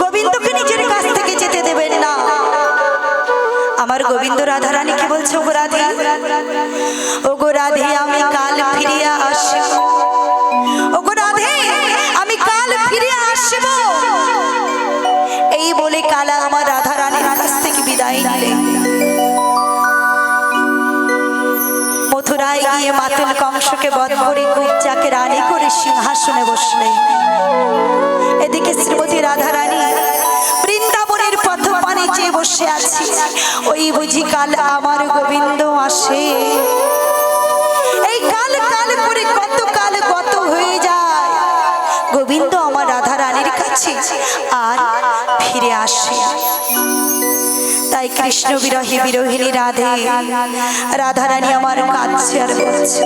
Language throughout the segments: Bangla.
গোবিন্দকে নিজের কাছ থেকে যেতে দেবেন না। আমার গোবিন্দ রাধা রানী কি বলছো? গো রাধে। ও গো রাধে, আমি কাল ফিরিয়া আসব। ও গো রাধে, আমি কাল ফিরিয়া আসব। এই বলে কালা আমার রাধা রানীর কাছ থেকে বিদায় নিলেন মথুরায় গিয়ে মাতুল কংসকে বধ করে কুবজাকে রানী করে সিংহাসনে বসলেন এদিকে শ্রীমতী রাধা রানী বৃন্দাবনের পথ পানে চেয়ে বসে আছি। ওই বুঝি কাল আমার গোবিন্দ আসে। এই কাল কাল করে কত কাল কত হয়ে যায়। গোবিন্দ আমার রাধা রানীর কাছে আর ফিরে আসে। তাই কৃষ্ণ বিরহে বিরোহিনী রাধে, রাধারানী আমার কাছে আর বলছে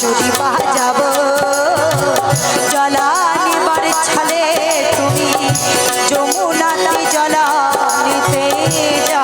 বাঁশুরি বাজাবো। জলানিবার ছলে তুমি যমুনাতে জলানিতে যা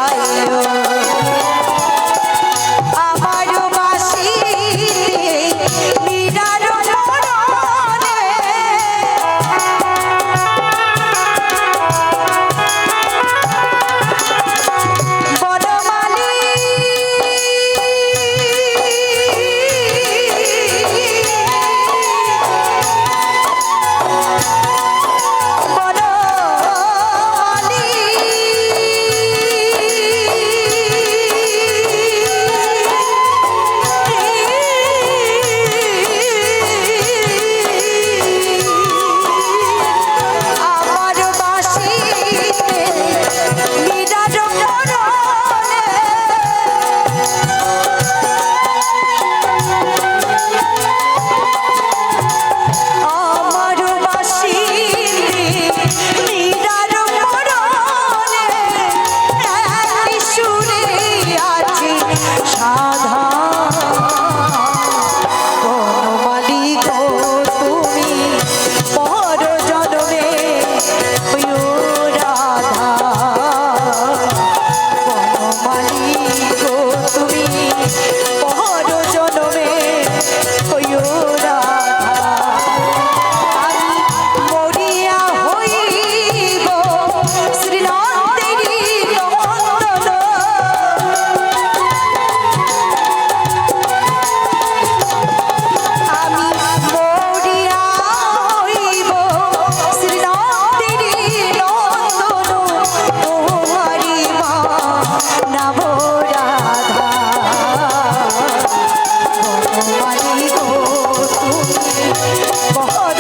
পারি গো তুমি